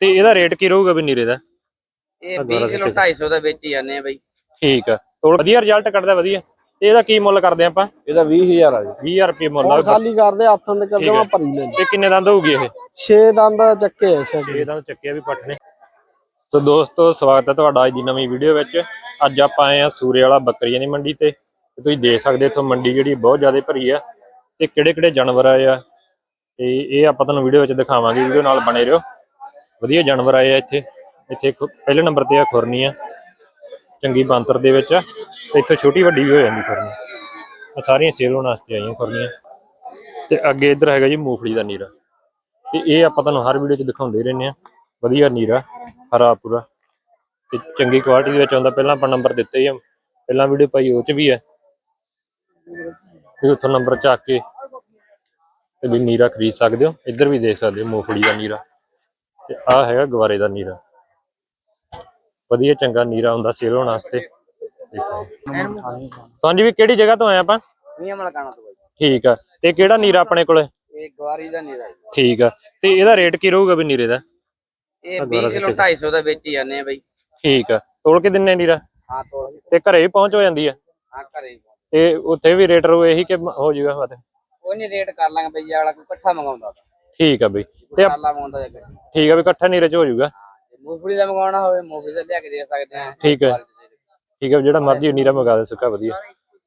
ਤੇ ਇਹਦਾ ਰੇਟ ਕੀ ਰਹੂਗਾ ਵੀ ਨੀਰੇ ਦਾ? ਇਹ ਆਹ 20 ਦੁਬਾਰਾ ਕਿਲੋ ਦੇਖੋ। 250 ਦਾ ਵੇਚੀ ਜਾਂਦੇ ਆ ਬਈ। ਠੀਕ ਆ। ਤੋੜ ਵਧੀਆ ਰਿਜ਼ਲਟ ਕੱਢਦਾ ਵਧੀਆ। ਤੇ ਇਹਦਾ ਕੀ ਮੁੱਲ ਕਰਦੇ ਆਪਾਂ? ਇਹਦਾ 20000 ਆ ਜੀ। 20000 ਰੁਪਏ ਮੁੱਲ ਆ। ਖਾਲੀ ਕਰਦੇ ਹੱਥਾਂ ਦੇ ਠੀਕ ਕਰਦੇ ਹੈ। ਮੈਂ ਭਰੀ ਲੈਂਦੇ ਤੇ ਕਿੰਨੇ ਦੰਦ ਹੋਊਗੀ ਇਹ? 6 ਦੰਦ ਚੱਕੇ ਐ ਸਾਡੇ ਇਹ ਦੰਦ। ਚੱਕਿਆ ਵੀ ਪੱਟ ਨੇ। ਸੋ ਦੋਸਤੋ ਸਵਾਗਤ ਹੈ ਤੁਹਾਡਾ ਅੱਜ ਦੀ ਨਵੀਂ ਵੀਡੀਓ ਵਿੱਚ। ਅੱਜ ਆਪਾਂ ਆਏ ਆ ਸੂਰੇ ਵਾਲਾ ਬੱਕਰੀਆਂ ਦੀ ਮੰਡੀ ਤੇ। ਤੇ ਤੁਸੀਂ ਦੇਖ ਸਕਦੇ ਇੱਥੋਂ ਮੰਡੀ ਜਿਹੜੀ ਬਹੁਤ ਜ਼ਿਆਦਾ ਭਰੀ ਆ। ਤੇ ਕਿਹੜੇ ਕਿਹੜੇ ਜਾਨਵਰ ਆਏ ਆ। ਤੇ ਇਹ ਆਪਾਂ ਤੁਹਾਨੂੰ ਵੀਡੀਓ ਵਿੱਚ ਦਿਖਾਵਾਂਗੇ ਵੀਡੀਓ ਨਾਲ ਬਣੇ ਰਹੋ। ਵਧੀਆ ਜਾਨਵਰ ਆਏ ਆ ਇੱਥੇ। ਇੱਥੇ ਇੱਕ ਪਹਿਲੇ ਨੰਬਰ ਤੇ ਆ ਖੁਰਨੀ ਆ, ਚੰਗੀ ਬਾਂਤਰ ਦੇ ਵਿੱਚ ਆ, ਤੇ ਇੱਥੇ ਛੋਟੀ ਵੱਡੀ ਵੀ ਹੋ ਜਾਂਦੀ ਖੁਰਨੀ। ਆ ਸਾਰੀਆਂ ਸੇਲ ਹੋਣ ਵਾਸਤੇ ਆਈਆਂ ਖੁਰਨੀਆਂ। ਤੇ ਅੱਗੇ ਇੱਧਰ ਹੈਗਾ ਜੀ ਮੂੰਗਫਲੀ ਦਾ ਨੀਰਾ। ਤੇ ਇਹ ਆਪਾਂ ਤੁਹਾਨੂੰ ਹਰ ਵੀਡੀਓ 'ਚ ਦਿਖਾਉਂਦੇ ਰਹਿੰਦੇ ਆ। ਵਧੀਆ ਨੀਰਾ, ਹਰਾ ਪੂਰਾ ਤੇ ਚੰਗੀ ਕੁਆਲਿਟੀ ਦੇ ਵਿੱਚ ਆਉਂਦਾ। ਪਹਿਲਾਂ ਆਪਾਂ ਨੰਬਰ ਦਿੱਤੇ ਹੀ ਆ। ਪਹਿਲਾਂ ਵੀਡੀਓ ਪਾਈ ਉਹ 'ਚ ਵੀ ਹੈ ਤੇ ਉੱਥੋਂ ਨੰਬਰ ਚੱਕ ਕੇ ਤੇ ਵੀ ਨੀਰਾ ਖਰੀਦ ਸਕਦੇ ਹੋ। ਇੱਧਰ ਵੀ ਦੇਖ ਸਕਦੇ ਹੋ ਮੂੰਗਫਲੀ ਦਾ ਨੀਰਾ। ਤੇ ਆਹ ਹੈਗਾ ਗਵਾਰੇ ਦਾ ਨੀਰਾ। ਵਧੀਆ ਚੰਗਾ ਨੀਰਾ ਹੁੰਦਾ ਸੇਲ ਹੋਣ ਵਾਸਤੇ। ਹਾਂਜੀ ਵੀ ਕਿਹੜੀ ਜਗ੍ਹਾ ਤੋਂ ਆਏ ਆਪਾਂ? ਮੀਆਂ ਮਲਕਾਣਾ ਤੋਂ ਬਾਈ। ਠੀਕ ਆ। ਤੇ ਕਿਹੜਾ ਨੀਰਾ ਆਪਣੇ ਕੋਲੇ? ਇਹ ਗਵਾਰੀ ਦਾ ਜੀ। ਠੀਕ ਆ। ਤੇ ਇਹਦਾ ਰੇਟ ਕੀ ਰਹੂਗਾ ਵੀ ਨੀਰੇ ਦਾ? ਇਹ 20 ਕਿਲੋ 250 ਦਾ ਵੇਚੀ ਜਾਂਦੇ ਆ ਬਈ। ਠੀਕ ਆ। ਤੋਲ ਕੇ ਦਿੰਨੇ ਨੀਰਾ? ਹਾਂ ਤੋੜ ਤੇ ਘਰੇ ਵੀ ਪਹੁੰਚ ਹੋ ਜਾਂਦੀ ਆ? ਹਾਂ ਘਰੇ। ਤੇ ਉੱਥੇ ਵੀ ਰੇਟ ਰੂ ਇਹੀ ਕਿ ਹੋ ਜਾਊਗਾ ਬਾਤ ਕੋਈ ਨਹੀਂ ਰੇਟ ਕਰ ਲਾਂਗੇ ਬਈ ਅਗਲਾ ਕੋਈ ਇਕੱਠਾ ਮੰਗਾਉਂਦਾ ਠੀਕ ਆ ਬਈ। ਤੇ ਆਪ- ਸਾਲਾ ਮੰਗਾਉਂਦਾ ਜਾਂ ਗੱਡੀ ਠੀਕ ਆ ਵੀ ਇਕੱਠਾ ਨੀਰੇ ਚ ਹੋ ਜਾਊਗਾ। ਮੂੰਗਫਲੀ ਦਾ ਮੰਗਾਉਣਾ ਹੋਵੇ ਮੂੰਗਫਲੀ ਦਾ ਲਿਆ ਕੇ ਦੇ ਸਕਦੇ ਆ ਠੀਕ ਹੈ ਠੀਕ ਆ ਜਿਹੜਾ ਮਰਜ਼ੀ ਨੀਰਾ ਮੰਗਾ ਦੇ ਸੁੱਕਾ ਵਧੀਆ।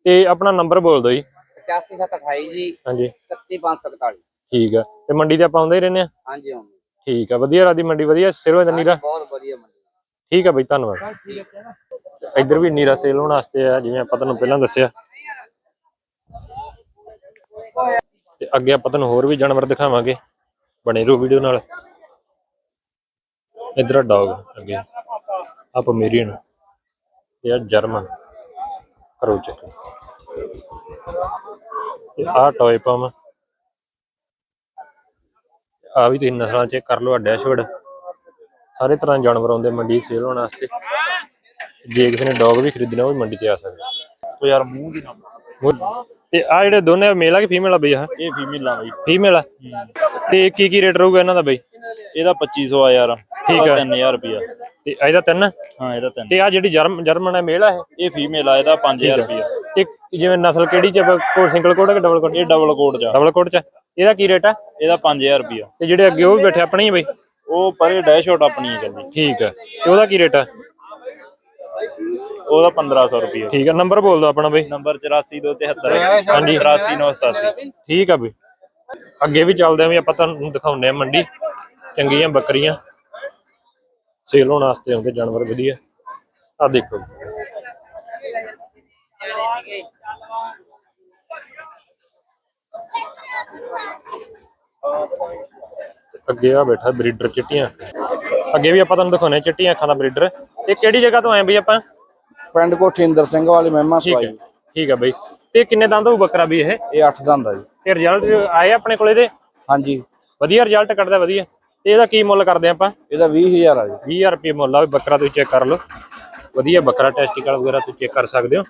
ਤੇ ਆਪਣਾ ਨੰਬਰ ਬੋਲ ਦਿਓ ਜੀ। 85728 ਜੀ। ਹਾਂਜੀ। 31541 ਠੀਕ ਆ। ਤੇ ਮੰਡੀ ਤੇ ਆਪਾਂ ਆਉਂਦੇ ਹੀ ਰਹਿੰਦੇ ਆ ਹਾਂਜੀ ਹਾਂ। ਠੀਕ ਆ ਵਧੀਆ ਰਾਦੀ ਮੰਡੀ ਵਧੀਆ ਹੋ ਜਾਂਦਾ ਨੀਰਾ? ਬਹੁਤ ਵਧੀਆ ਮੰਡੀ ਠੀਕ ਆ ਬਈ ਧੰਨਵਾਦ। ਇੱਧਰ ਵੀ ਨੀਰਾ ਸੇਲ ਹੋਣ ਵਾਸਤੇ ਆ ਜਿਵੇਂ ਆਪਾਂ ਤੁਹਾਨੂੰ ਪਹਿਲਾਂ ਦੱਸਿਆ। ਤੇ ਅੱਗੇ ਆਪਾਂ ਤੁਹਾਨੂੰ ਹੋਰ ਵੀ ਜਾਨਵਰ ਦਿਖਾਵਾਂਗੇ। ਬਣੇ ਰਹੋ ਵੀਡੀਓ ਨਾਲ। ਇੱਧਰ ਆ ਡੌਗ ਅੱਗੇ। ਆ ਪਮੇਰੀਅਨ ਇਹ ਆ ਜਰਮਨ। ਕਰੋਚ ਤੇ ਆ ਟੌਏ ਪਮ ਆ ਵੀ ਤੁਸੀਂ ਨਸਲਾਂ ਚੈੱਕ ਕਰ ਲਓ ਆ ਡੈਸ਼ਵਰਡ ਸਾਰੇ ਤਰ੍ਹਾਂ ਦੇ ਜਾਨਵਰ ਆਉਂਦੇ ਮੰਡੀ ਸੇਲ ਹੋਣ ਵਾਸਤੇ। ਜੇ ਕਿਸੇ ਨੇ ਡੌਗ ਵੀ ਖਰੀਦਣਾ ਉਹ ਵੀ ਮੰਡੀ ਤੇ ਆ ਸਕਦਾ। ਉਹ ਯਾਰ ਮੂੰਹ ਦੀ ਨਾ। ਤੇ ਆ ਜਿਹੜੇ ਦੋਨੇ ਮੇਲ ਆ ਕਿ ਫੀਮੇਲ ਆ ਬਈ ਆ ਇਹ ਫੀਮੇਲ ਆ ਬਈ। ਫੀਮੇਲ ਆ। ਤੇ ਕੀ ਕੀ ਰੇਟ ਰਹੂਗਾ ਇਹਨਾਂ ਦਾ ਬਈ? ਇਹਦਾ 2500 ਆ ਯਾਰ। ਠੀਕ ਆ। 3000 ਰੁਪਿਆ ਤੇ ਇਹਦਾ ਤਿੰਨ? ਹਾਂ ਇਹਦਾ ਤਿੰਨ। ਤੇ ਆ ਜਿਹੜੀ ਜਰਮ ਜਰਮਨ ਹੈ ਮੇਲ ਆ ਇਹ ਇਹ ਫੀਮੇਲ ਆ ਇਹਦਾ 5000 ਰੁਪਿਆ ਤੇ ਜਿਵੇਂ ਨਸਲ ਕਿਹੜੀ ਚ ਕੋਡ ਸਿੰਗਲ ਕੋਡ ਕਿ ਡਬਲ ਕੋਡ? ਇਹ ਡਬਲ ਕੋਡ ਚ। ਡਬਲ ਕੋਡ ਚ ਇਹਦਾ ਕੀ ਰੇਟ ਆ? ਇਹਦਾ 5000 ਰੁਪਿਆ ਤੇ ਜਿਹੜੇ ਅੱਗੇ ਉਹ ਵੀ ਬੈਠੇ ਆਪਣੇ ਹੀ ਬਈ? ਉਹ ਪਰੇ ਡੈਸ਼ਆਊਟ ਆਪਣੀ ਹੈ ਗੱਡੀ। ਠੀਕ ਆ। ਤੇ ਉਹਦਾ ਕੀ ਰੇਟ ਆ? ਉਹਦਾ 1500 ਰੁਪਿਆ ਠੀਕ ਆ। ਨੰਬਰ ਬੋਲ ਦਿਓ ਆਪਣਾ ਬਈ। ਨੰਬਰ 8427 ਹਾਂਜੀ। 83987 ਠੀਕ ਆ ਬਈ। ਅੱਗੇ ਵੀ ਚੱਲਦੇ ਆਂ ਵੀ ਆਪਾਂ ਤੁਹਾਨੂੰ ਦਿਖਾਉਂਦੇ ਆ ਮੰਡੀ। ਚੰਗੀਆਂ ਬੱਕਰੀਆਂ। ਸੇਲ ਹੋਣ ਵਾਸਤੇ ਆਉਂਦੇ ਜਾਨਵਰ ਵਧੀਆ। ਆ ਦੇਖੋ। ਅੱਗੇ ਆ ਬੈਠਾ ਬਰੀਡਰ ਚਿੱਟੀਆਂ। ਅੱਗੇ ਵੀ ਆਪਾਂ ਤੁਹਾਨੂੰ ਦਿਖਾਉਂਦੇ ਆ ਚਿੱਟੀਆਂ ਅੱਖਾਂ ਦਾ ਬਰੀਡਰ। ਇਹ ਕਿਹੜੀ ਜਗ੍ਹਾ ਤੋਂ ਆਏ ਬਈ ਆਪਾਂ? ਪਿੰਡ ਕੋਠੀ ਇੰਦਰ ਸਿੰਘ ਵਾਲੀ ਮਹਿਮਾ ਠੀਕ ਹੈ ਸਵਾਈ। ਠੀਕ ਆ ਬਈ। ਤੇ ਕਿੰਨੇ ਦੰਦ ਹੋਊ ਬੱਕਰਾ ਵੀ ਇਹ? ਇਹ 8 ਦੰਦ ਆ ਜੀ। ਤੇ ਰਿਜ਼ਲਟ ਆਏ ਆਪਣੇ ਕੋਲੇ ਦੇ? ਹਾਂਜੀ। ਵਧੀਆ ਰਿਜ਼ਲਟ ਕੱਢਦਾ ਵਧੀਆ। ਤੇ ਇਹਦਾ ਕੀ ਮੁੱਲ ਕਰਦੇ ਆਪਾਂ? ਇਹਦਾ 20000 ਆ ਜੀ। 20000 ਰੁਪਏ ਮੁੱਲ ਆ ਵੀ ਬੱਕਰਾ ਤੁਸੀਂ ਚੈੱਕ ਕਰ ਲਓ। ਵਧੀਆ ਬੱਕਰਾ ਟੈਸਟੀਕਲ ਵਗੈਰਾ ਤੁਸੀਂ ਚੈੱਕ ਕਰ ਸਕਦੇ ਹੋ।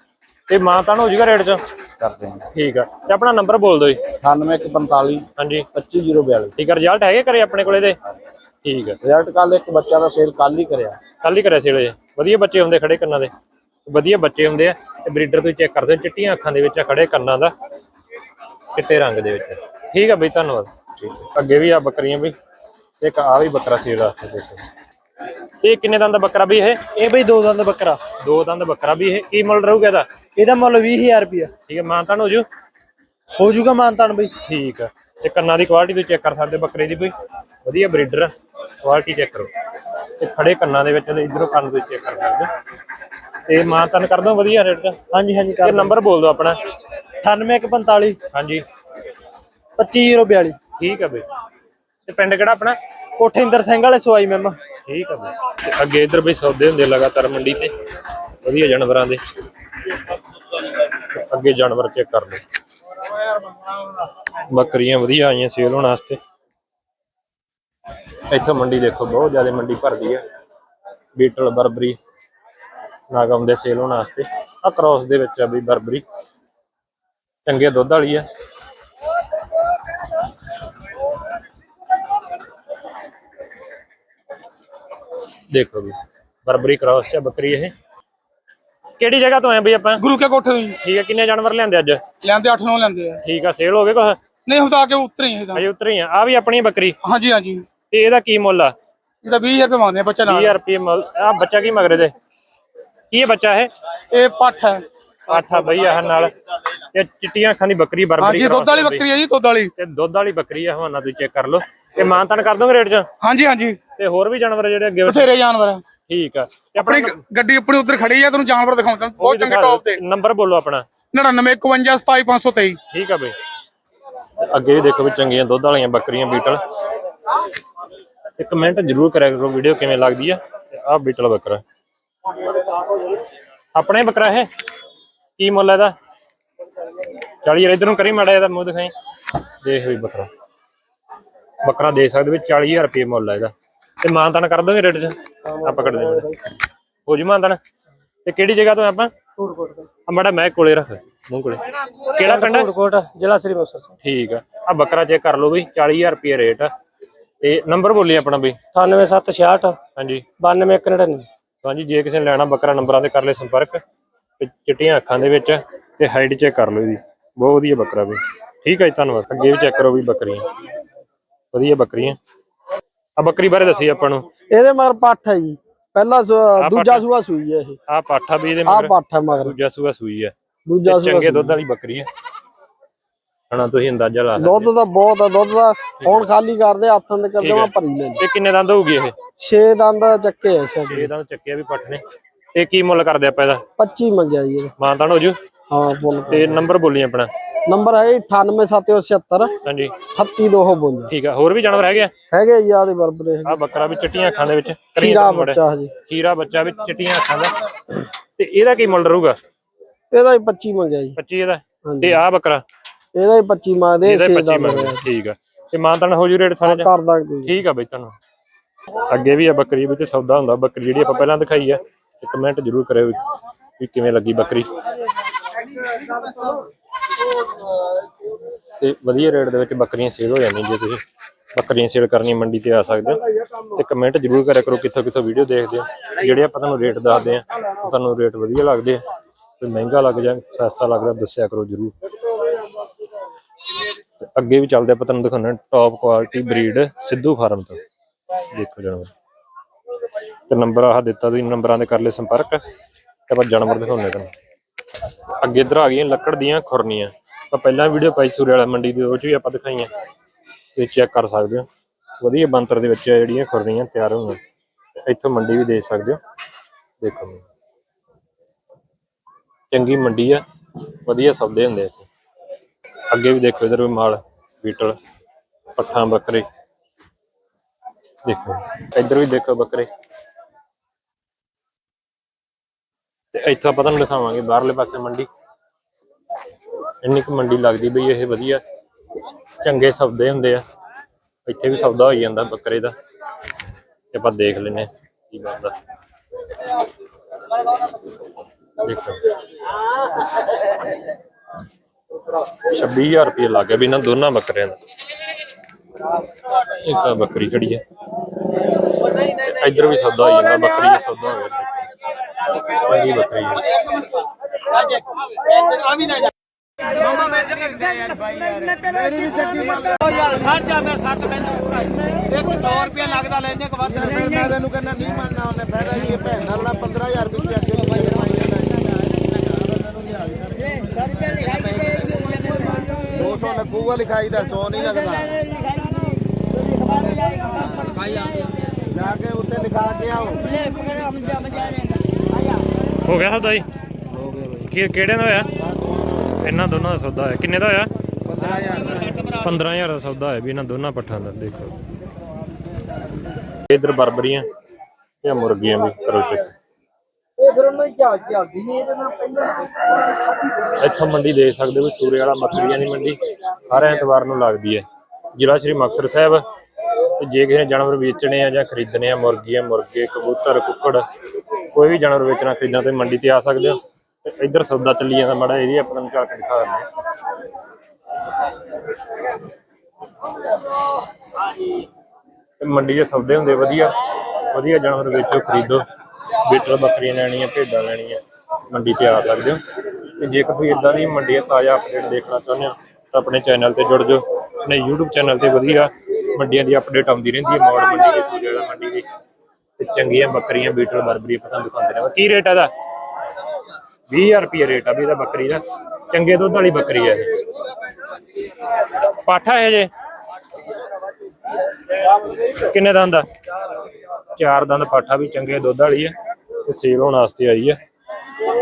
ਤੇ ਮਾਂ ਤਾਂ ਹੋ ਜਾਊਗਾ ਰੇਟ 'ਚ? ਕਰਦੇ ਹਾਂ। ਠੀਕ ਆ। ਤੇ ਆਪਣਾ ਨੰਬਰ ਬੋਲ ਦਿਓ ਜੀ। 9145 ਹਾਂਜੀ। 25042 ਠੀਕ ਆ ਰਿਜ਼ਲਟ ਹੈਗੇ ਕਰੇ ਆਪਣੇ ਕੋਲੇ ਦੇ? ਠੀਕ ਆ। ਰਿਜ਼ਲਟ ਕੱਲ ਇੱਕ ਬੱਚਾ ਦਾ ਸੇਲ ਕੱਲ ਹੀ ਕਰਿਆ। ਕੱਲ ਹੀ ਕਰਿਆ ਸੀ ਇਹ। ਵਧੀਆ ਬੱਚੇ ਹੁੰਦੇ ਖੜੇ ਕੰਨਾਂ ਦੇ। ਵਧੀਆ ਬੱਚੇ ਹੁੰਦੇ ਆ। ਤੇ ਬਰੀਡਰ ਤੁਸੀਂ ਚੈੱਕ ਕਰਦੇ ਚਿੱਟੀਆਂ ਅੱਖਾਂ ਦੇ ਵਿੱਚ ਖੜੇ ਕੰਨਾਂ ਦਾ। ਚਿੱਟੇ ਰੰਗ ਦੇ ਵਿੱਚ। ਠੀਕ ਆ ਬਈ ਧੰਨਵਾਦ। ਅੱਗੇ ਵੀ ਆ ਬੱਕਰੀਆਂ ਵੀ ਇੱਕ ਆ ਵੀ ਬੱਕਰਾ ਸੀ ਵਾਸਤੇ ਦੇਖੋ ਇਹ ਕਿੰਨੇ ਦੰਦ ਦਾ ਬੱਕਰਾ ਵੀ ਇਹ? ਇਹ ਬਈ ਦੋ ਦੰਦ ਬੱਕਰਾ। ਦੋ ਦੰਦ ਬੱਕਰਾ ਵੀ ਇਹ। ਕੀ ਮੁੱਲ ਰਹੂਗਾ ਇਹਦਾ? ਇਹਦਾ ਮੁੱਲ 20000 ਰੁਪਿਆ ਠੀਕ ਹੈ ਮਾਂ ਤਾਂ ਹੋ ਜੂ? ਹੋ ਜਾਊਗਾ ਮਾਨਤਾਨ ਬਈ। ਠੀਕ ਆ। ਤੇ ਕੰਨਾਂ ਦੀ ਕੁਆਲਿਟੀ ਤੁਸੀਂ ਚੈੱਕ ਕਰ ਸਕਦੇ ਬੱਕਰੇ ਦੀ ਕੋਈ ਵਧੀਆ ਬਰੀਡਰ ਕੁਆਲਿਟੀ ਚੈੱਕ ਕਰੋ। ਤੇ ਖੜੇ ਕੰਨਾਂ ਦੇ ਵਿੱਚ ਤੇ ਇਧਰੋਂ ਕੰਨ ਤੁਸੀਂ ਚੈੱਕ ਕਰ ਸਕਦੇ ਤੇ ਮਾਂ ਤਨ ਕਰ ਦੋ ਵਧੀਆ ਰੇਟ ਦਾ। ਹਾਂਜੀ ਹਾਂਜੀ ਕਰ ਨੰਬਰ ਬੋਲ ਦਿਓ ਆਪਣਾ। 9845 ਹਾਂਜੀ। 25042 ਠੀਕ ਆ ਬਈ। ਤੇ ਪਿੰਡ ਕਿਹੜਾ ਆਪਣਾ? ਕੋਠੇ ਇੰਦਰ ਸਿੰਘ ਵਾਲੇ ਸਵਾਈ ਮੈਮ। ਠੀਕ ਆ ਬਈ। ਤੇ ਅੱਗੇ ਇਧਰ ਬਈ ਸੌਦੇ ਹੁੰਦੇ ਲਗਾਤਾਰ ਮੰਡੀ ਤੇ। ਵਧੀਆ ਜਾਨਵਰਾਂ ਦੇ। ਅੱਗੇ ਜਾਨਵਰ ਚੈੱਕ ਕਰ ਲਓ। ਬੱਕਰੀਆਂ ਵਧੀਆ ਆਈਆਂ ਸੇਲ ਹੋਣ ਵਾਸਤੇ। ਇੱਥੋਂ ਮੰਡੀ ਦੇਖੋ ਬਹੁਤ ਜ਼ਿਆਦਾ ਮੰਡੀ ਭਰਦੀ ਹੈ ਬੀਟਲ ਬਰਬਰੀ ਨਾਗਮ ਦੇ ਸੇਲ ਹੋਣ ਵਾਸਤੇ। ਆ ਕ੍ਰੋਸ ਦੇ ਵਿੱਚ ਆ ਬਈ ਬਰਬਰੀ। ਚੰਗੇ ਦੁੱਧ ਵਾਲੀ ਆ। ਦੇਖੋ ਵੀ ਬਰਬਰੀ ਕ੍ਰਾਸ ਚ ਬੱਕਰੀ ਇਹ। ਕਿਹੜੀ ਜਗ੍ਹਾ ਤੋਂ ਆਏ ਬਈ ਆਪਾਂ? ਗੁਰੂ ਕੇ ਕੋਠੇ ਤੋਂ ਜੀ। ਠੀਕ ਹੈ ਕਿੰਨੇ ਜਾਨਵਰ ਲਿਆਂਦੇ ਅੱਜ? ਲੈਂਦੇ 8 9 ਲੈਂਦੇ ਆ। ਠੀਕ ਆ ਸੇਲ ਹੋ ਗਏ ਕੁਛ? ਨਹੀਂ ਹੁਣ ਤਾਂ ਆ ਕੇ ਉਤਰੇ ਹੀ ਇਹ ਤਾਂ। ਅਜੇ ਉਤਰੀ ਆ। ਆ ਵੀ ਆਪਣੀ ਬੱਕਰੀ? ਹਾਂਜੀ ਹਾਂਜੀ। ਤੇ ਇਹਦਾ ਕੀ ਮੁੱਲ ਆ? ਇਹਦਾ 20000 ਰੁਪਏ ਮੰਗਦੇ ਆ ਬੱਚਾ ਨਾਲ। 20000 ਰੁਪਏ ਮੁੱਲ। ਆ ਬੱਚਾ ਕੀ ਮਗਰੇ ਦੇ ਕੀ ਇਹ ਬੱਚਾ ਇਹ? ਇਹ ਪੱਠ ਹੈ। ਆਠਾ ਬਈ ਆਹ ਨਾਲ। ਇਹ ਚਿੱਟੀਆਂ ਅੱਖਾਂ ਦੀ ਬੱਕਰੀ ਬਰਬਰੀ ਹਾਂਜੀ ਦੁੱਧ ਵਾਲੀ ਬੱਕਰੀ ਹੈ ਜੀ ਦੁੱਧ ਵਾਲੀ। ਤੇ ਦੁੱਧ ਵਾਲੀ ਬੱਕਰੀ ਆ ਹਵਾਨਾ ਤੁਸੀਂ ਚੈੱਕ ਕਰ ਲਓ। ਤੇ ਮਾਨਤਨ ਕਰ ਦੋਗੇ ਰੇਟ 'ਚ? ਹਾਂਜੀ ਹਾਂਜੀ। ਤੇ ਹੋਰ ਵੀ ਜਾਨਵਰ ਜਿਹੜੇ ਅੱਗੇ ਬਥੇਰੇ ਜਾਨਵਰ ਆ। ਠੀਕ ਆ। ਤੇ ਆਪਣੀ ਗ- ਗੱਡੀ ਆਪਣੀ ਉਧਰ ਖੜੀ ਆ ਤੈਨੂੰ ਜਾਨਵਰ ਦਿਖਾਉਂਦਾ। ਬਹੁਤ ਚੰਗੇ ਟੌਪ ਤੇ। ਨੰਬਰ ਬੋਲੋ ਆਪਣਾ। 99 51 27 523 ਠੀਕ ਆ ਬਈ। ਅੱਗੇ ਵੀ ਦੇਖੋ ਵੀ ਚੰਗੀਆਂ ਦੁੱਧ ਵਾਲੀਆਂ ਬੱਕਰੀਆਂ ਬੀਟਲ। ਤੇ ਕਮੈਂਟ ਜ਼ਰੂਰ ਕਰਿਆ ਕਰੋ ਵੀਡੀਓ ਕਿਵੇਂ ਲੱਗਦੀ ਆ। ਤੇ ਆਹ ਬੀਟਲ ਬੱਕਰਾ। ਆਪਣੇ ਬੱਕਰਾ ਇਹ? ਕੀ ਮੁੱਲ ਹੈ ਇਹਦਾ? 40 ਇਧਰ ਨੂੰ ਕਰੀ ਮਾੜਾ ਇਹਦਾ ਮੂੰਹ ਦਿਖਾਈ। ਦੇਖ ਵੀ ਬੱਕਰਾ। ਬੱਕਰਾ ਦੇ ਸਕਦੇ ਵੀ 40000 ਰੁਪਏ ਮੁੱਲ ਹੈ ਇਹਦਾ। ਤੇ ਮਾਨਤਨ ਕਰ ਦੋਗੇ ਰੇਟ 'ਚ? ਆਪਾਂ ਕੱਢ ਦੇਵਾਂਗੇ ਹੋ ਜੀ ਮਾਨਤਨ? ਤੇ ਕਿਹੜੀ ਜਗ੍ਹਾ ਤੋਂ ਆਪਾਂ? ਆ ਮਾੜਾ ਮੈਂ ਕੋਲੇ ਰੱਖ ਮੂੰਹ ਕੋਲੇ। ਕਿਹੜਾ ਪਿੰਡ? ਹੈ ਕੋਟ ਜ਼ਿਲ੍ਹਾ ਸ੍ਰੀ ਮੁਕਤਸਰ ਸਾਹਿਬ। ਠੀਕ ਆ। ਆ ਬੱਕਰਾ ਚੈੱਕ ਕਰ ਲਓ ਬਈ 40000 ਰੁਪਏ ਰੇਟ ਆ। ਤੇ ਨੰਬਰ ਬੋਲੀ ਆਪਣਾ ਬਈ। 98766 ਹਾਂਜੀ। 9299 ਹਾਂਜੀ ਜੇ ਕਿਸੇ ਨੇ ਲੈਣਾ ਬੱਕਰਾ ਨੰਬਰਾਂ ਤੇ ਕਰ ਲੈ ਸੰਪਰਕ। ਤੇ ਚਿੱਟੀਆਂ ਅੱਖਾਂ ਦੇ ਵਿੱਚ ਤੇ ਹਾਈਟ ਚੈੱਕ ਕਰ ਲਓ ਇਹਦੀ। ਬਹੁਤ ਵਧੀਆ ਬੱਕਰਾ ਬਈ ਠੀਕ ਹੈ ਜੀ ਧੰਨਵਾਦ। ਅੱਗੇ ਵੀ ਚੈੱਕ ਕਰੋ ਵੀ ਬੱਕਰੀਆਂ। ਵਧੀਆ ਬੱਕਰੀਆਂ। ਆ ਬੱਕਰੀ ਬਾਰੇ ਦੱਸੀ ਆਪਾਂ ਨੂੰ। ਇਹਦੇ ਮਗਰ ਪੱਠ ਹੈ ਜੀ। ਪਹਿਲਾ ਦੂਜਾ ਸੂਆ ਸੂਈ ਹੈ ਇਹ। ਆ ਪਾਠਾ ਵੀ ਇਹਦੇ ਆ ਮਗਰ। ਪੱਠ ਹੈ ਮਗਰ। ਦੂਜਾ ਸੂਆ ਸੂਈ ਆ। ਦੂਜਾ ਤੇ ਸੂਆ ਚੰਗੇ ਦੁੱਧ ਵਾਲੀ ਬੱਕਰੀ ਆ। ਹਣਾ ਤੁਸੀਂ ਅੰਦਾਜ਼ਾ ਲਾ ਸਕਦੇ ਦੁੱਧ ਦਾ ਬਹੁਤ ਆ ਦੁੱਧ ਦਾ ਹੁਣ ਖਾਲੀ ਕਰਦੇ ਹੱਥਾਂ ਦੇ ਕਰਦੇ ਮੈਂ ਭਰੀ ਲੈ ਇਹ ਕਿੰਨੇ ਦੰਦ ਹੋਊਗੀ ਇਹ? 6 ਦੰਦ ਚੱਕੇ ਐ ਸਾਡੇ ਇਹ ਦੰਦ ਚੱਕਿਆ ਵੀ ਪੱਠ ਨੇ। ਤੇ ਕੀ ਮੁੱਲ ਕਰਦੇ ਆਪਾਂ ਇਹਦਾ? 25 ਮੰਗਿਆ ਜੀ ਇਹਦਾ। ਮਾਨਤਾਨ ਹੋ ਜੂ? ਹਾਂ ਬੋਲ ਤੇ ਨੰਬਰ ਬੋਲੀ ਆਪਣਾ। ਨੰਬਰ ਹੈ 98776 ਹਾਂਜੀ। 38252 ਠੀਕ ਆ ਹੋਰ ਵੀ ਜਾਨਵਰ ਹੈਗੇ ਆ? ਹੈਗੇ ਜੀ ਆਦੇ ਬਰਬਰੇ ਆਹ ਬੱਕਰਾ ਵੀ ਚਿੱਟੀਆਂ ਅੱਖਾਂ ਦੇ ਵਿੱਚ। ਮੁੰਡਾ। ਬੱਚਾ ਹਜੇ ਖੀਰਾ ਬੱਚਾ ਵੀ ਚਿੱਟੀਆਂ ਅੱਖਾਂ ਦਾ। ਤੇ ਇਹਦਾ ਕੀ ਮੁੱਲ ਰਹੂਗਾ? ਇਹਦਾ ਹੀ 25 ਮੰਗਿਆ ਜੀ। 25 ਇਹਦਾ। ਤੇ ਆਹ ਬੱਕਰਾ? ਇਹਦਾ ਹੀ 25 ਮੰਗਦੇ ਇਹਦਾ ਹੀ ਛੇ 25 ਦਾ ਠੀਕ ਆ। ਤੇ ਮਾਨਤਾਨ ਹੋ ਜੂ ਰੇਟ ਸਾਰੇ ਕਰ ਦਾਂਗੇ ਠੀਕ ਆ ਬਈ ਤੁਹਾਨੂੰ ਅੱਗੇ ਵੀ ਆ ਬੱਕਰੀ ਵਿੱਚ ਸੌਦਾ ਹੁੰਦਾ। ਬੱਕਰੀ ਜਿਹੜੀ ਆਪਾਂ ਪਹਿਲਾਂ ਦਿਖਾਈ ਆ। ਤੇ ਕਮੈਂਟ ਜ਼ਰੂਰ ਕਰਿਓ ਵੀ ਕਿਵੇਂ ਲੱਗੀ ਬੱਕਰੀ। ਤੇ ਵਧੀਆ ਰੇਟ ਦੇ ਵਿੱਚ ਬੱਕਰੀਆਂ ਸੇਲ ਹੋ ਜਾਂਦੀਆਂ ਜੇ ਤੁਸੀਂ। ਬੱਕਰੀਆਂ ਸੇਲ ਕਰਨੀ ਮੰਡੀ ਤੇ ਆ ਸਕਦੇ ਹੋ। ਤੇ ਕਮੈਂਟ ਜ਼ਰੂਰ ਕਰਿਆ ਕਰੋ ਕਿੱਥੋਂ ਕਿੱਥੋਂ ਵੀਡੀਓ ਦੇਖਦੇ ਹੋ। ਜਿਹੜੇ ਆਪਾਂ ਤੁਹਾਨੂੰ ਰੇਟ ਦੱਸਦੇ ਆ ਤੁਹਾਨੂੰ ਰੇਟ ਵਧੀਆ ਲੱਗਦੇ ਆ, ਤੇ ਮਹਿੰਗਾ ਲੱਗ ਜਾਂ, ਸਸਤਾ ਲੱਗਦਾ ਦੱਸਿਆ ਕਰੋ ਜ਼ਰੂਰ। ਅੱਗੇ ਵੀ ਚੱਲਦੇ ਆਪਾਂ ਤੁਹਾਨੂੰ ਦਿਖਾਉਣਾ top quality breed Sidhu farm ਤੋਂ। ਦੇਖੋ ਜਾਨਵਰ ਤੇ ਨੰਬਰ ਆਹ ਦਿੱਤਾ ਤੁਸੀਂ, ਨੰਬਰਾਂ ਦੇ ਕਰ ਲੈ ਸੰਪਰਕ। ਤੇ ਆਪਾਂ ਜਾਨਵਰ ਦਿਖਾਉਂਦੇ ਤੁਹਾਨੂੰ। ਅੱਗੇ ਇਧਰ ਆ ਗਈਆਂ ਲੱਕੜ ਦੀਆਂ ਖੁਰਨੀਆਂ। ਆਪਾਂ ਪਹਿਲਾਂ ਵੀਡੀਓ ਪਾਈ ਸੂਰੇ ਵਾਲਾ ਮੰਡੀ ਦੇ, ਉਹ ਚ ਵੀ ਆਪਾਂ ਦਿਖਾਈਆਂ। ਤੇ ਚੈੱਕ ਕਰ ਸਕਦੇ ਹੋ। ਵਧੀਆ ਬੰਤਰ ਦੇ ਵਿੱਚ ਜਿਹੜੀਆਂ ਖੁਰਨੀਆਂ ਤਿਆਰ ਹੋਈਆਂ। ਇੱਥੋਂ ਮੰਡੀ ਵੀ ਦੇਖ ਸਕਦੇ ਹੋ। ਦੇਖੋ। ਚੰਗੀ ਮੰਡੀ ਆ। ਵਧੀਆ ਸੌਦੇ ਹੁੰਦੇ ਇੱਥੇ। ਅੱਗੇ ਵੀ ਦੇਖੋ ਇਧਰ ਵੀ ਮਾਲ, ਬੀਟਲ, ਪੱਠਾਂ, ਬੱਕਰੇ। ਦੇਖੋ। ਇੱਧਰ ਵੀ ਦੇਖੋ ਬੱਕਰੇ ਤੇ ਇੱਥੋਂ ਆਪਾਂ ਤੁਹਾਨੂੰ ਦਿਖਾਵਾਂਗੇ ਬਾਹਰਲੇ ਪਾਸੇ ਮੰਡੀ। ਇੰਨੀ ਕੁ ਮੰਡੀ ਲੱਗਦੀ ਬਈ ਇਹ ਵਧੀਆ। ਚੰਗੇ ਸੌਦੇ ਹੁੰਦੇ ਆ। ਇੱਥੇ ਵੀ ਸੌਦਾ ਹੋਈ ਜਾਂਦਾ ਬੱਕਰੇ ਦਾ। ਤੇ ਆਪਾਂ ਦੇਖ ਲੈਨੇ ਕੀ ਬਣਦਾ। ਦੇਖੋ। 26000 ਰੁਪਏ ਲੱਗ ਗਿਆ ਵੀ ਇਹਨਾਂ ਦੋਨਾਂ ਬੱਕਰਿਆਂ ਦਾ। ਇੱਕ ਬੱਕਰੀ ਖੜੀ ਹੈ ਇੱਧਰ ਵੀ ਸੌਦਾ ਹੋ ਜਾਂਦਾ, ਬੱਕਰੀ ਦਾ ਸੌਦਾ ਹੋ ਗਿਆ ਚੰਗੀ ਬੱਕਰੀ ਹੈ ਮੈਂ ਤੈਨੂੰ ਕਹਿੰਦਾ ਨਹੀਂ ਮੰਨਣਾ ਉਹਨੇ ਫਾਇਦਾ ਕੀ ਭੈਣ ਦਾ ਬਣਾ 15000 ਰੁਪਏ ਅੱਗੇ ਪਿੱਛੇ ਕਮਾਈ ਜਾਂਦਾ 200 ਲੱਗੂਗਾ ਲਿਖਾਈ ਦਾ 100 ਨਹੀਂ ਲੱਗਦਾ ਜਾ ਕੇ ਉੱਤੇ ਲਿਖਾ ਕੇ ਆਓ ਹੋ ਗਿਆ ਸੌਦਾ ਜੀ? ਹੋ ਗਏ ਬਈ। ਕਿ ਕਿਹੜੇ ਦਾ ਹੋਇਆ? ਇਹਨਾਂ ਦੋਨਾਂ ਦਾ ਸੌਦਾ ਹੋਇਆ। ਕਿੰਨੇ ਦਾ ਹੋਇਆ? 15000 ਦਾ। 15000 ਦਾ ਸੌਦਾ ਹੋਇਆ ਵੀ ਇਹਨਾਂ ਦੋਨਾਂ ਪੱਠਾਂ ਦਾ ਦੇਖੋ। ਇਧਰ ਬਰਬਰੀਆਂ ਤੇ ਮੁਰਗੀਆਂ ਵੀ ਕਰੋ ਚੈੱਕ ਇਹ ਫਿਰ ਉਹਨਾਂ ਦੀ ਝਾਕ ਚੱਲਦੀ ਨਹੀਂ ਇਹਦੇ ਨਾਲ ਪਹਿਲਾਂ ਇੱਥੋਂ ਮੰਡੀ ਦੇਖ ਸਕਦੇ ਹੋ ਸੂਰੇ ਵਾਲਾ ਬੱਕਰੀਆਂ ਦੀ ਮੰਡੀ। ਹਰ ਐਤਵਾਰ ਨੂੰ ਲੱਗਦੀ ਹੈ। ਜ਼ਿਲ੍ਹਾ ਸ਼੍ਰੀ ਮੁਕਤਸਰ ਸਾਹਿਬ। ਜੇ ਕਿਸੇ ਨੇ ਜਾਨਵਰ ਵੇਚਣੇ ਆ ਜਾਂ ਖਰੀਦਣੇ ਆ ਮੁਰਗੀਆਂ ਮੁਰਗੇ, ਕਬੂਤਰ, ਕੁੱਕੜ, ਕੋਈ ਵੀ ਜਾਨਵਰ ਵੇਚਣਾ, ਖਰੀਦਣਾ ਤੇ ਮੰਡੀ ਤੇ ਆ ਸਕਦੇ ਹੋ। ਤੇ ਇੱਧਰ ਸੌਦਾ ਚੱਲੀ ਜਾਂਦਾ ਮਾੜਾ ਇਹਦੀ ਆਪਣਾ ਨੂੰ ਝਾਕ ਦਿਖਾ ਦਿੰਦੇ ਤੇ ਮੰਡੀ ਦੇ ਸੌਦੇ ਹੁੰਦੇ ਵਧੀਆ। ਵਧੀਆ ਜਾਨਵਰ ਵੇਚੋ, ਖਰੀਦੋ। ਬੀਟਲ, ਬੱਕਰੀਆਂ ਲੈਣੀਆਂ, ਭੇਡਾਂ ਲੈਣੀਆਂ, ਮੰਡੀ ਤੇ ਆ ਸਕਦੇ ਹੋ। ਤੇ ਜੇਕਰ ਤੁਸੀਂ ਇਦਾਂ ਦੀ ਮੰਡੀ ਦਾ ਤਾਜ਼ਾ ਅਪਡੇਟ ਦੇਖਣਾ ਚਾਹੁੰਦੇ ਹੋ, ਤਾਂ ਆਪਣੇ ਚੈਨਲ ਤੇ ਜੁੜ ਜਾਓ। ਆਪਣੇ YouTube ਚੈਨਲ ਤੇ ਵਧੀਆ ਮੰਡੀਆਂ ਦੀ ਅਪਡੇਟ ਆਉਂਦੀ ਰਹਿੰਦੀ ਹੈ, ਮੌੜ ਮੰਡੀ ਦੀ ਸੂਜੇ ਵਾਲਾ ਮੰਡੀ ਦੀ। ਤੇ ਚੰਗੀਆਂ ਬੱਕਰੀਆਂ ਬੀਟਲ ਬਰਬਰੀ ਪਸੰਦ ਦਿਖਾਉਂਦੇ ਨੇ ਕੀ ਰੇਟ ਆ ਦਾ 20000 ਰੁਪਏ ਰੇਟ ਆ ਵੀ ਇਹਦਾ ਬੱਕਰੀ ਦਾ। ਚੰਗੇ ਦੁੱਧ ਵਾਲੀ ਬੱਕਰੀ ਆ ਇਹ। ਪਾਠਾ ਹੈ ਜੇ। ਕਿੰਨੇ ਦੰਦ ਆ? ਚਾਰ ਦੰਦ ਪਾਠਾ ਵੀ ਚੰਗੇ ਦੁੱਧ ਵਾਲੀ ਆ। ਤੇ ਸੇਲ ਹੋਣ ਵਾਸਤੇ ਆਈ ਆ।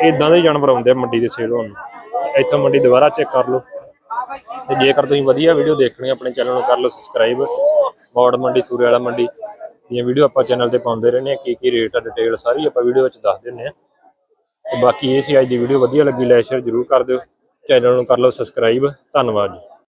ਇਦਾਂ ਦੇ ਜਾਨਵਰ ਆਉਂਦੇ ਆ ਮੰਡੀ ਦੇ ਸੇਲ ਹੋਣ ਇੱਥੋਂ ਮੰਡੀ ਦੁਬਾਰਾ ਚੈੱਕ ਕਰ ਲਓ। ਤੇ ਜੇਕਰ ਤੁਸੀਂ ਵਧੀਆ ਵੀਡੀਓ ਦੇਖਣੀ ਆ, ਆਪਣੇ ਚੈਨਲ ਨੂੰ ਕਰ ਲਓ ਸਬਸਕ੍ਰਾਈਬ ਮੌੜ ਮੰਡੀ ਸੂਰੇ ਵਾਲਾ ਮੰਡੀ ਦੀਆਂ ਵੀਡੀਓ ਆਪਾਂ ਚੈਨਲ ਤੇ ਪਾਉਂਦੇ ਰਹਿੰਦੇ ਆ ਕੀ ਕੀ ਰੇਟ ਆ ਡਿਟੇਲ ਸਾਰੀ ਆਪਾਂ ਵੀਡੀਓ ਵਿੱਚ ਦੱਸ ਦਿੰਨੇ ਆ ਤੇ ਬਾਕੀ ਇਹ ਸੀ ਅੱਜ ਦੀ ਵੀਡੀਓ ਵਧੀਆ ਲੱਗੀ ਲਾਈਕ ਸ਼ੇਅਰ ਜ਼ਰੂਰ ਕਰ ਦਿਓ। ਚੈਨਲ ਨੂੰ ਕਰ ਲਓ ਸਬਸਕ੍ਰਾਈਬ ਧੰਨਵਾਦ ਜੀ।